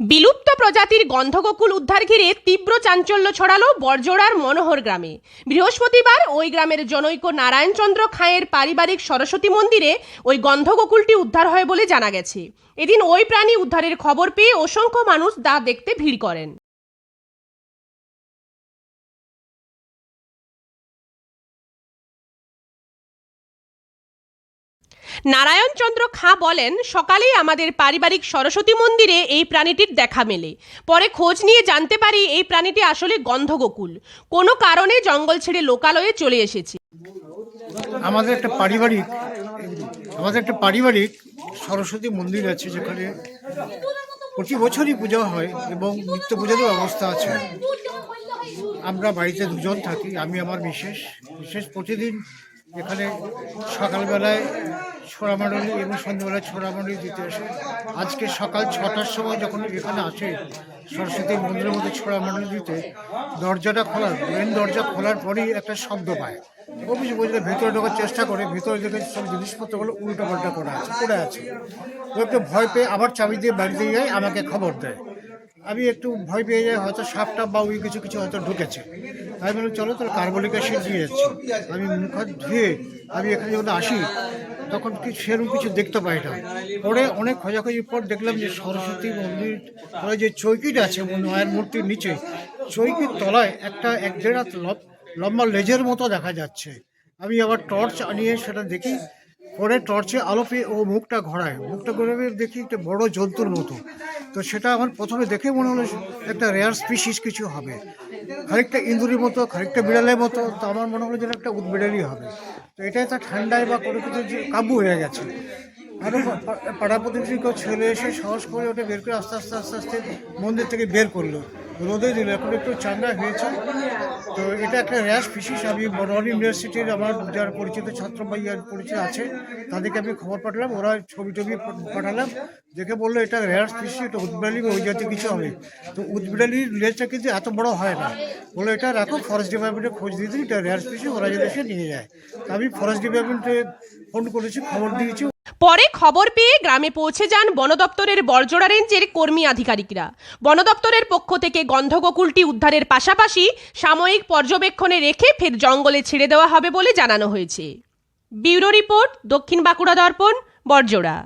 বিলুপ্ত প্রজাতির গন্ধগোকুল উদ্ধার ঘিরে তীব্র চাঞ্চল্য ছড়ালো বরজোড়ার মনোহর গ্রামে। বৃহস্পতিবার ওই গ্রামের জনৈক নারায়ণচন্দ্র খাঁয়ের পারিবারিক সরস্বতী মন্দিরে ওই গন্ধগোকুলটি উদ্ধার হয় বলে জানা গেছে। এদিন ওই প্রাণী উদ্ধারের খবর পেয়ে অসংখ্য মানুষ দা দেখতে ভিড় করেন। নারায়ণচন্দ্র খাঁ বলেন, সকালেই আমাদের পারিবারিক সরস্বতী মন্দিরে এই প্রাণীটির দেখা মেলে। পরে খোঁজ নিয়ে জানতে পারি এই প্রাণীটি আসলে গন্ধগোকুল। কোনো কারণে জঙ্গল ছেড়ে লোকালয়ে চলে এসেছে। আমাদের একটা পারিবারিক, আমাদের একটা পারিবারিক সরস্বতী মন্দির আছে যেখানে প্রতি বছরই পূজা হয় এবং নিত্য পূজারও ব্যবস্থা আছে। আমরা বাড়িতে দুজন থাকি, আমি আমার বিশেষ বিশেষ প্রতিদিন এখানে সকালবেলায় ছোড়ামান্ডলি এবং সন্ধ্যাবেলায় ছোড়ামান্ডলি দিতে আসে। আজকে সকাল ছটার সময় যখন এখানে আসে, সরস্বতী মন্দিরের মধ্যে ছোড়ামান্ডলি দিতে, দরজাটা খোলার মেন দরজা খোলার পরেই একটা শব্দ পায়। অফিস বুঝলে ভেতরে ঢোকার চেষ্টা করে, ভেতরে দেখে সব জিনিসপত্রগুলো উল্টো পাল্টা করা আছে, পড়ে আছে। ও একটু ভয় পেয়ে আবার চাবি দিয়ে বাড়িতে যায় আমাকে খবর দেয়। আমি একটু ভয় পেয়ে যাই, হয়তো সাপটা বা ওই কিছু কিছু হয়তো ঢুকেছে। আমি বললাম, চলো তাহলে কার্বলিক অ্যাসিড দিয়ে যাচ্ছি। আমি মুখ ধুয়ে আমি এখানে যখন আসি, তখন কি সেরকম কিছু দেখতে পাই না। পরে অনেক খোঁজাখুঁজির পর দেখলাম যে সরস্বতী মন্দির যে চৌকিটা আছে মায়ের মূর্তির নিচে, চৌকির তলায় একটা এক দেড় হাত লম্বা লেজের মতো দেখা যাচ্ছে। আমি আবার টর্চ আনিয়ে সেটা দেখি, পরে টর্চে আলো পেয়ে ও মুখটা ঘোরায়। মুখটা ঘোরাবে দেখি একটা বড় জন্তুর মতো। তো সেটা আমার প্রথমে দেখে মনে হলো একটা রেয়ার স্পিসিস কিছু হবে। খানিকটা ইঁদুরের মতো, খানিকটা বিড়ালের মতো, তো আমার মনে হলো যেন একটা উদ্বিড়ালই হবে। তো এটাই তার ঠান্ডায় বা কোনো কিছু কাবু হয়ে গেছে। আরও পাড়া প্রতিবেশী কেউ ছেলে এসে সাহস করে ওটা বের করে আস্তে আস্তে আস্তে আস্তে মন্দির থেকে বের করল। রোদে দিল, এখন একটু চাঙ্গা হয়েছে। তো এটা একটা র্যাশ ফিসিস আমি বর্ধমান ইউনিভার্সিটির আমার যারা পরিচিত ছাত্র বা পরিচিত আছে, তাদেরকে আমি খবর পাঠালাম, ওরা ছবি টবি পাঠালাম। দেখে বলল, এটা র্যাশ ফিসি এটা উদ্বিড়ালি ওই জাতীয় কিছু হবে। তো উদ্বিড়ালির লেজটা কিন্তু এত বড় হয় না। বলল এটা রাখো ফরেস্ট ডিপার্টমেন্টে খোঁজ দিয়ে দিই এটা র্যাশ ফিসি ওরা যদি এসে নিয়ে যায়। আমি ফরেস্ট ডিপার্টমেন্টে ফোন করেছি, খবর দিয়েছি পরে খবর পেয়ে গ্রামে পৌঁছে যান বন দপ্তরের বরজোড়া রেঞ্জের কর্মী আধিকারিকরা। বন দপ্তরের পক্ষ থেকে গন্ধগোকুলটি উদ্ধারের পাশাপাশি সাময়িক পর্যবেক্ষণে রেখে ফের জঙ্গলে ছেড়ে দেওয়া হবে বলে জানানো হয়েছে। ব্যুরো রিপোর্ট, দক্ষিণ বাঁকুড়া দর্পণ বরজোড়া